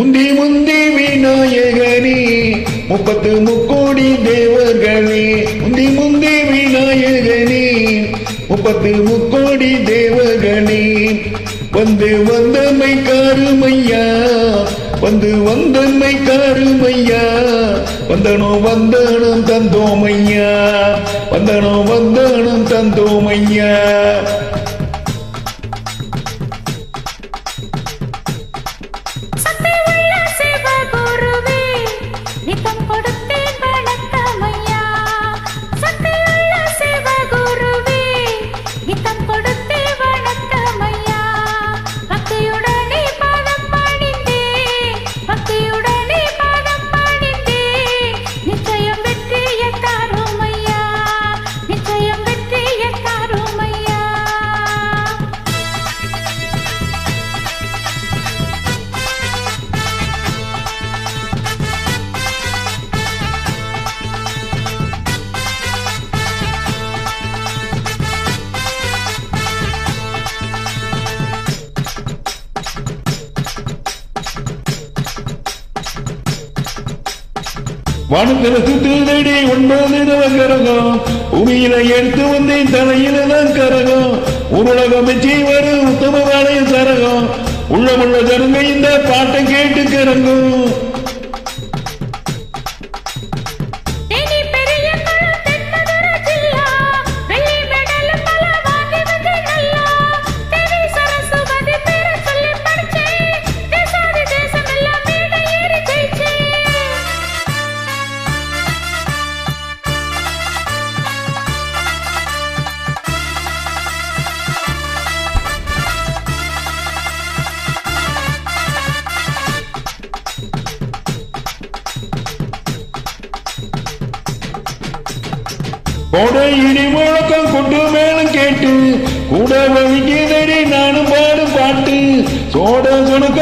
முந்தி முந்தி விநாயகனே முப்பத்து முக்கோடி தேவர்களே. முந்தி முந்தி விநாயகனே முப்பத்து முக்கோடி தேவர்களே. வந்து வந்தமை காருமையா வந்து வந்தமை காருமையா. வந்தனோ வந்தனும் தந்தோமையா வந்தனோ வந்தனும் தந்தோமையா. வானத்திற்கு சுத்துதடி ஒன்பது கரகம். பூமியில எடுத்து வந்தேன் தலையில தான் கரகம். உருளகம் வரும் உத்தம சரகம். சரகம் உள்ளமுள்ள ஜனங்க இந்த பாட்டை கேட்டு கரங்கும். கோடை இடி முழக்கம் கொண்டு மேலும் கேட்டு கூட வலிக்குதடி நானும் பாடும் பாட்டு. சோட சுணுக்கம்